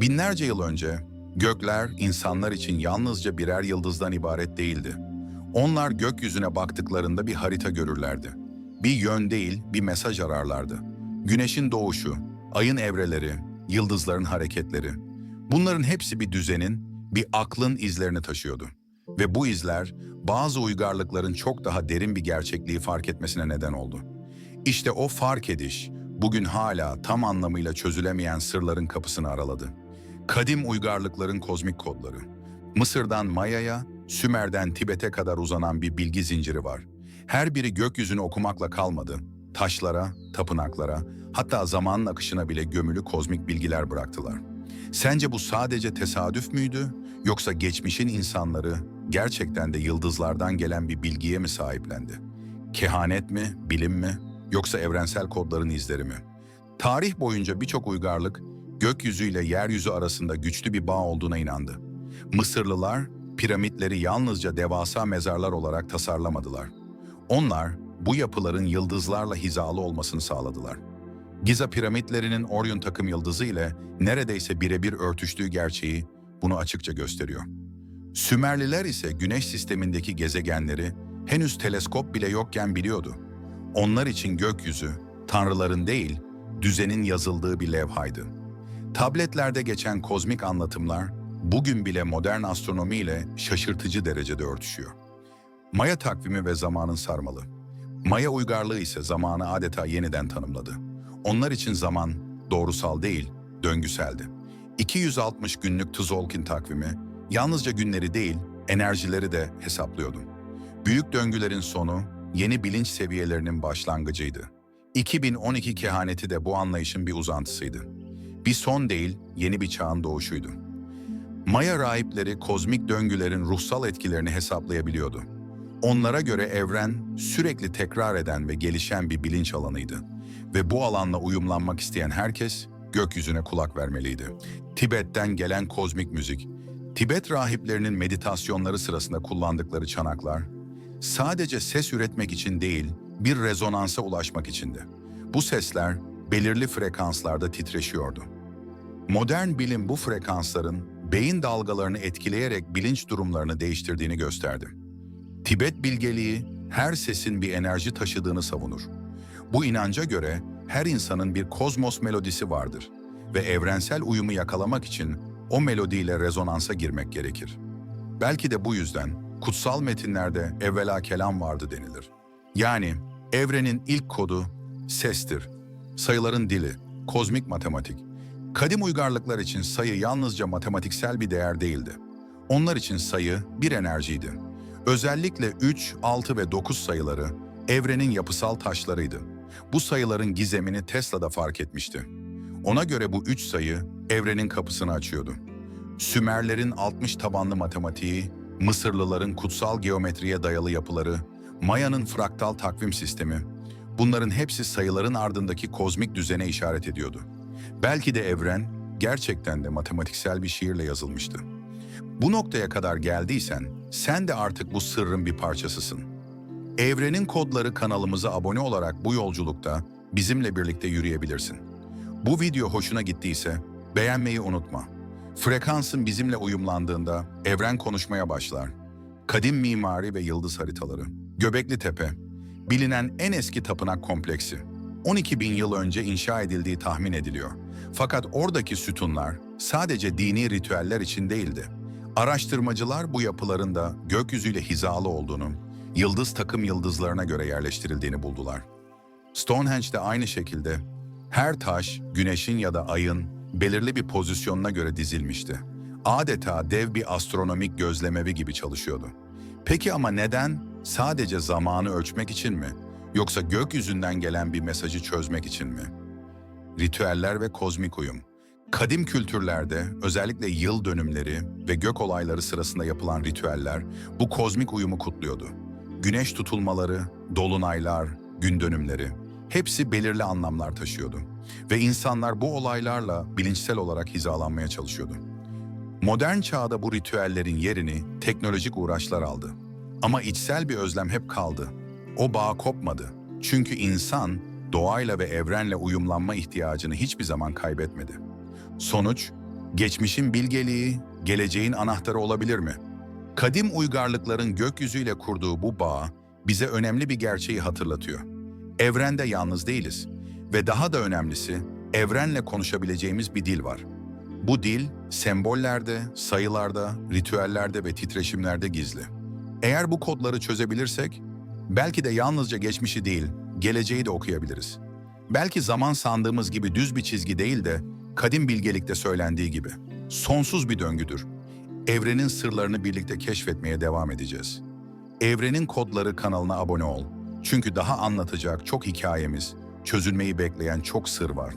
Binlerce yıl önce gökler insanlar için yalnızca birer yıldızdan ibaret değildi. Onlar gökyüzüne baktıklarında bir harita görürlerdi. Bir yön değil, bir mesaj ararlardı. Güneşin doğuşu, ayın evreleri, yıldızların hareketleri. Bunların hepsi bir düzenin, bir aklın izlerini taşıyordu. Ve bu izler bazı uygarlıkların çok daha derin bir gerçekliği fark etmesine neden oldu. İşte o fark ediş bugün hala tam anlamıyla çözülemeyen sırların kapısını araladı. Kadim uygarlıkların kozmik kodları. Mısır'dan Maya'ya, Sümer'den Tibet'e kadar uzanan bir bilgi zinciri var. Her biri gökyüzünü okumakla kalmadı. Taşlara, tapınaklara, hatta zamanın akışına bile gömülü kozmik bilgiler bıraktılar. Sence bu sadece tesadüf müydü? Yoksa geçmişin insanları gerçekten de yıldızlardan gelen bir bilgiye mi sahiplendi? Kehanet mi, bilim mi, yoksa evrensel kodların izleri mi? Tarih boyunca birçok uygarlık gökyüzüyle yeryüzü arasında güçlü bir bağ olduğuna inandı. Mısırlılar piramitleri yalnızca devasa mezarlar olarak tasarlamadılar. Onlar bu yapıların yıldızlarla hizalı olmasını sağladılar. Giza piramitlerinin Orion takım yıldızı ile neredeyse birebir örtüştüğü gerçeği bunu açıkça gösteriyor. Sümerliler ise güneş sistemindeki gezegenleri henüz teleskop bile yokken biliyordu. Onlar için gökyüzü, tanrıların değil, düzenin yazıldığı bir levhaydı. Tabletlerde geçen kozmik anlatımlar bugün bile modern astronomi ile şaşırtıcı derecede örtüşüyor. Maya takvimi ve zamanın sarmalı. Maya uygarlığı ise zamanı adeta yeniden tanımladı. Onlar için zaman doğrusal değil, döngüseldi. 260 günlük Tzolk'in takvimi yalnızca günleri değil, enerjileri de hesaplıyordu. Büyük döngülerin sonu yeni bilinç seviyelerinin başlangıcıydı. 2012 kehaneti de bu anlayışın bir uzantısıydı. Bir son değil, yeni bir çağın doğuşuydu. Maya rahipleri kozmik döngülerin ruhsal etkilerini hesaplayabiliyordu. Onlara göre evren sürekli tekrar eden ve gelişen bir bilinç alanıydı. Ve bu alanla uyumlanmak isteyen herkes gökyüzüne kulak vermeliydi. Tibet'ten gelen kozmik müzik, Tibet rahiplerinin meditasyonları sırasında kullandıkları çanaklar, sadece ses üretmek için değil, bir rezonansa ulaşmak içindi. Bu sesler belirli frekanslarda titreşiyordu. Modern bilim bu frekansların beyin dalgalarını etkileyerek bilinç durumlarını değiştirdiğini gösterdi. Tibet bilgeliği her sesin bir enerji taşıdığını savunur. Bu inanca göre her insanın bir kozmos melodisi vardır ve evrensel uyumu yakalamak için o melodiyle rezonansa girmek gerekir. Belki de bu yüzden kutsal metinlerde evvela kelam vardı denilir. Yani evrenin ilk kodu sestir. Sayıların dili, kozmik matematik. Kadim uygarlıklar için sayı yalnızca matematiksel bir değer değildi. Onlar için sayı bir enerjiydi. Özellikle 3, 6 ve 9 sayıları evrenin yapısal taşlarıydı. Bu sayıların gizemini Tesla da fark etmişti. Ona göre bu üç sayı evrenin kapısını açıyordu. Sümerlerin 60 tabanlı matematiği, Mısırlıların kutsal geometriye dayalı yapıları, Maya'nın fraktal takvim sistemi, bunların hepsi sayıların ardındaki kozmik düzene işaret ediyordu. Belki de evren gerçekten de matematiksel bir şiirle yazılmıştı. Bu noktaya kadar geldiysen sen de artık bu sırrın bir parçasısın. Evrenin Kodları kanalımıza abone olarak bu yolculukta bizimle birlikte yürüyebilirsin. Bu video hoşuna gittiyse beğenmeyi unutma. Frekansın bizimle uyumlandığında evren konuşmaya başlar. Kadim mimari ve yıldız haritaları. Göbekli Tepe, bilinen en eski tapınak kompleksi. 12 bin yıl önce inşa edildiği tahmin ediliyor. Fakat oradaki sütunlar sadece dini ritüeller için değildi. Araştırmacılar bu yapıların da gökyüzüyle hizalı olduğunu, yıldız takım yıldızlarına göre yerleştirildiğini buldular. Stonehenge de aynı şekilde her taş güneşin ya da ayın belirli bir pozisyonuna göre dizilmişti. Adeta dev bir astronomik gözlemevi gibi çalışıyordu. Peki ama neden? Sadece zamanı ölçmek için mi? Yoksa gökyüzünden gelen bir mesajı çözmek için mi? Ritüeller ve kozmik uyum. Kadim kültürlerde özellikle yıl dönümleri ve gök olayları sırasında yapılan ritüeller bu kozmik uyumu kutluyordu. Güneş tutulmaları, dolunaylar, gün dönümleri hepsi belirli anlamlar taşıyordu. Ve insanlar bu olaylarla bilinçsel olarak hizalanmaya çalışıyordu. Modern çağda bu ritüellerin yerini teknolojik uğraşlar aldı. Ama içsel bir özlem hep kaldı. O bağ kopmadı. Çünkü insan doğayla ve evrenle uyumlanma ihtiyacını hiçbir zaman kaybetmedi. Sonuç, Geçmişin bilgeliği, geleceğin anahtarı olabilir mi? Kadim uygarlıkların gökyüzüyle kurduğu bu bağ bize önemli bir gerçeği hatırlatıyor. Evrende yalnız değiliz ve daha da önemlisi evrenle konuşabileceğimiz bir dil var. Bu dil sembollerde, sayılarda, ritüellerde ve titreşimlerde gizli. Eğer bu kodları çözebilirsek belki de yalnızca geçmişi değil, geleceği de okuyabiliriz. Belki zaman sandığımız gibi düz bir çizgi değil de kadim bilgelikte söylendiği gibi sonsuz bir döngüdür. Evrenin sırlarını birlikte keşfetmeye devam edeceğiz. Evrenin Kodları kanalına abone ol. Çünkü daha anlatacak çok hikayemiz, çözülmeyi bekleyen çok sır var.